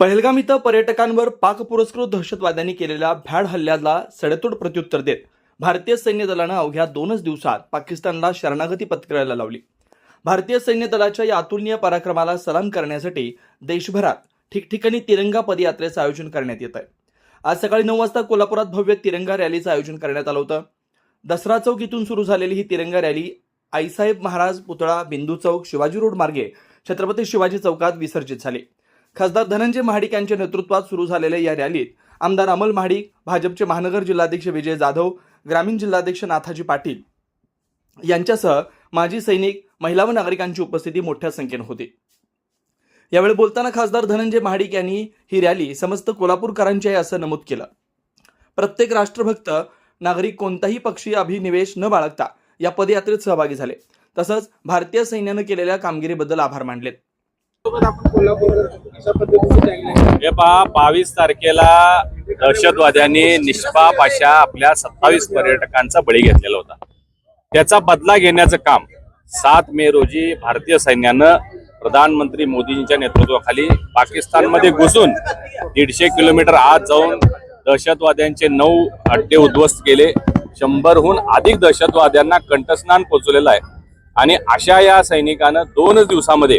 पहलगाम इथं पर्यटकांवर पाक पुरस्कृत दहशतवाद्यांनी केलेल्या भ्याड हल्ल्याला सडेतोड प्रत्युत्तर देत भारतीय सैन्य दलानं अवघ्या दोनच दिवसात पाकिस्तानला शरणागती पत्करायला लावली. भारतीय सैन्य दलाच्या या अतुलनीय पराक्रमाला सलाम करण्यासाठी देशभरात ठिकठिकाणी तिरंगा पदयात्रेचं आयोजन करण्यात येत आहे आज सकाळी नऊ वाजता कोल्हापुरात भव्य तिरंगा रॅलीचं आयोजन करण्यात आलं होतं. दसरा चौक इथून सुरू झालेली ही तिरंगा रॅली आईसाहेब महाराज पुतळा बिंदू चौक शिवाजी रोड मार्गे छत्रपती शिवाजी चौकात विसर्जित झाली. खासदार धनंजय महाडिक यांच्या नेतृत्वात सुरू झालेल्या या रॅलीत आमदार अमल महाडिक भाजपचे महानगर जिल्हाध्यक्ष विजय जाधव ग्रामीण जिल्हाध्यक्ष नाथाजी पाटील यांच्यासह माजी सैनिक महिला व नागरिकांची उपस्थिती मोठ्या संख्येनं होती. यावेळी बोलताना खासदार धनंजय महाडिक यांनी ही रॅली समस्त कोल्हापूरकरांची आहे असं नमूद केलं. प्रत्येक राष्ट्रभक्त नागरिक कोणताही पक्षीय अभिनिवेश न बाळगता या पदयात्रेत सहभागी झाले. तसंच भारतीय सैन्यानं केलेल्या कामगिरीबद्दल आभार मानलेत. हे पहा बावीस तारखेला दहशतवाद्यांनी निष्पाप अशा आपल्या सत्तावीस पर्यटकांचा बळी घेतलेला होता. त्याचा बदला घेण्याचं काम सात मे रोजी भारतीय सैन्यानं प्रधानमंत्री मोदींच्या नेतृत्वाखाली पाकिस्तानमध्ये घुसून दीडशे किलोमीटर आत जाऊन दहशतवाद्यांचे नऊ अड्डे उद्ध्वस्त केले. शंभरहून अधिक दहशतवाद्यांना कंठस्नान पोचवलेलं आहे. आणि अशा या सैनिकानं दोनच दिवसामध्ये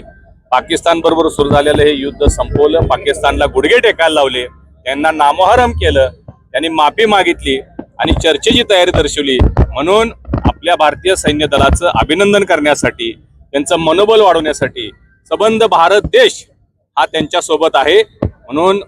पाकिस्तान बरोबर सुरू झालेलं हे युद्ध संपवलं. पाकिस्तानला गुडघे टेकायला लावले. त्यांना नामोहरम केलं. त्यांनी माफी मागितली आणि चर्चेची तयारी दर्शवली. म्हणून आपल्या भारतीय सैन्य दलाचं अभिनंदन करण्यासाठी त्यांचं मनोबल वाढवण्यासाठी सबंध भारत देश हा त्यांच्यासोबत आहे. म्हणून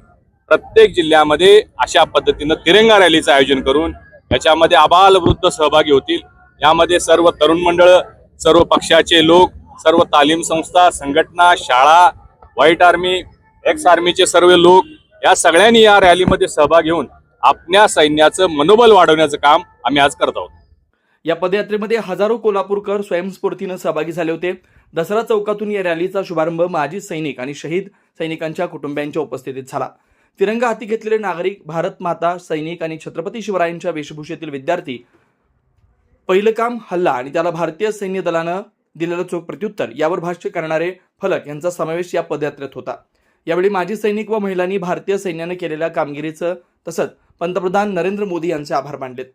प्रत्येक जिल्ह्यामध्ये अशा पद्धतीनं तिरंगा रॅलीचं आयोजन करून याच्यामध्ये आबाल वृद्ध सहभागी होतील. यामध्ये सर्व तरुण मंडळ सर्व पक्षाचे लोक सर्व तालीम संस्था संघटना शाळा व्हाईट आर्मी एक्स आर्मीचे सर्व लोक या सगळ्यांनी या रॅलीमध्ये सहभाग घेऊन आपल्या सैन्याचं मनोबल वाढवण्याचं काम आम्ही आज करत आहोत. या पदयात्रेमध्ये हजारो कोल्हापूरकर स्वयंस्फूर्तीनं सहभागी झाले होते. दसरा चौकातून या रॅलीचा शुभारंभ माजी सैनिक आणि शहीद सैनिकांच्या कुटुंबियांच्या उपस्थितीत झाला. तिरंगा हाती घेतलेले नागरिक भारत माता सैनिक आणि छत्रपती शिवरायांच्या वेशभूषेतील विद्यार्थी. पहिलं काम हल्ला आणि त्याला भारतीय सैन्य दलानं दिलेलं चोख प्रत्युत्तर यावर भाष्य करणारे फलक यांचा समावेश या पदयात्रेत होता. यावेळी माजी सैनिक व महिलांनी भारतीय सैन्यानं केलेल्या कामगिरीचं तसंच पंतप्रधान नरेंद्र मोदी यांचे आभार मानलेत.